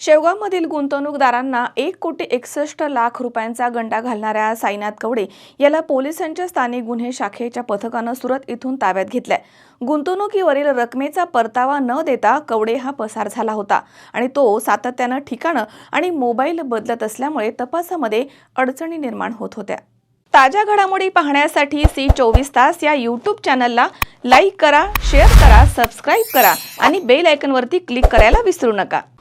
शेवगावमधील गुंतवणूकदारांना एक कोटी एकसष्ट लाख रुपयांचा गंडा घालणाऱ्या साईनाथ कवडे याला पोलिसांच्या स्थानिक गुन्हे शाखेच्या पथकानं सुरत इथून ताब्यात घेतलाय. गुंतवणुकीवरील रकमेचा परतावा न देता कवडे हा पसार झाला होता आणि तो सातत्यानं ठिकाणं आणि मोबाईल बदलत असल्यामुळे तपासामध्ये अडचणी निर्माण होत होत्या. ताज्या घडामोडी पाहण्यासाठी सी चोवीस तास या यूट्यूब चॅनलला लाईक करा शेअर करा सबस्क्राईब करा आणि बेल आयकनवरती क्लिक करायला विसरू नका.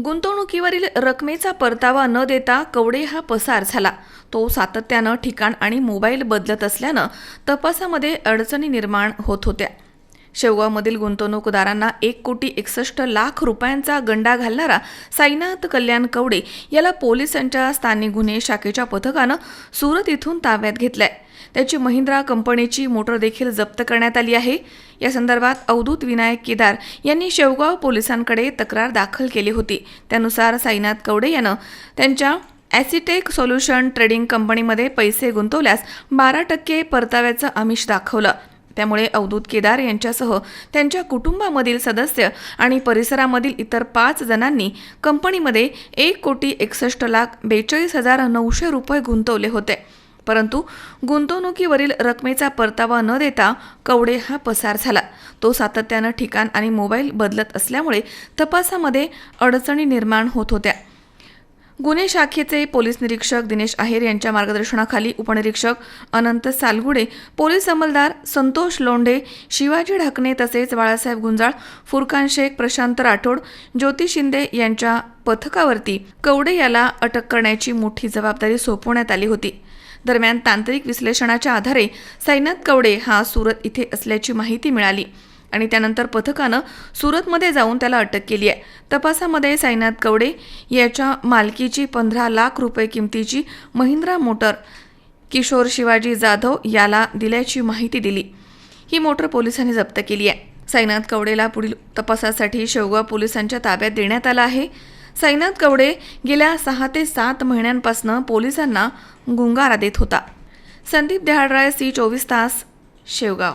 गुंतवणुकीवरील रकमेचा परतावा न देता कवडे हा पसार झाला. तो सातत्यानं ठिकाण आणि मोबाईल बदलत असल्यानं तपासामध्ये अडचणी निर्माण होत होत्या. शेवगावमधील गुंतवणूकदारांना एक कोटी एकसष्ट लाख रुपयांचा गंडा घालणारा साईनाथ कल्याण कवडे याला पोलिसांच्या स्थानिक गुन्हे शाखेच्या पथकानं सुरत इथून ताब्यात घेतलाय. त्याची महिंद्रा कंपनीची मोटर देखील जप्त करण्यात आली आहे. या संदर्भात अवधूत विनायक केदार यांनी शेवगाव पोलिसांकडे तक्रार दाखल केली होती. त्यानुसार साईनाथ कवडे यानं त्यांच्या ॲसिटेक सोल्युशन ट्रेडिंग कंपनीमध्ये पैसे गुंतवल्यास बारा टक्के परताव्याचं आमिष दाखवलं. त्यामुळे अवधूत केदार यांच्यासह त्यांच्या कुटुंबामधील सदस्य आणि परिसरामधील इतर पाच जणांनी कंपनीमध्ये एक कोटी एकसष्ट लाख बेचाळीस हजार नऊशे रुपये गुंतवले होते. परंतु गुंतवणुकीवरील रकमेचा परतावा न देता कवडे हा पसार झाला. तो सातत्यानं ठिकाण आणि मोबाईल बदलत असल्यामुळे तपासामध्ये अडचणी निर्माण होत होत्या. गुन्हे शाखेचे पोलीस निरीक्षक दिनेश आहेर यांच्या मार्गदर्शनाखाली उपनिरीक्षक अनंत सालगुडे पोलीस अंमलदार संतोष लोंढे शिवाजी ढाकणे तसेच बाळासाहेब गुंजाळ फुरकान शेख प्रशांत राठोड ज्योती शिंदे यांच्या पथकावरती कवडे याला अटक करण्याची मोठी जबाबदारी सोपवण्यात आली होती. दरम्यान तांत्रिक विश्लेषणाच्या आधारे साईनाथ कवडे हा सुरत इथे असल्याची माहिती मिळाली. आणि त्यानंतर पथकानं सुरतमध्ये जाऊन त्याला अटक केली आहे. तपासामध्ये साईनाथ कवडे याच्या मालकीची पंधरा लाख रुपये किमतीची महिंद्रा मोटर किशोर शिवाजी जाधव याला दिल्याची माहिती दिली. ही मोटर पोलिसांनी जप्त केली आहे. साईनाथ कवडेला पुढील तपासासाठी शेवगाव पोलिसांच्या ताब्यात देण्यात आला आहे. साईनाथ कवडे गेल्या सहा ते सात महिन्यांपासून पोलिसांना गुंगारा देत होता. संदीप दहाडराय सी चोवीस तास शेवगाव.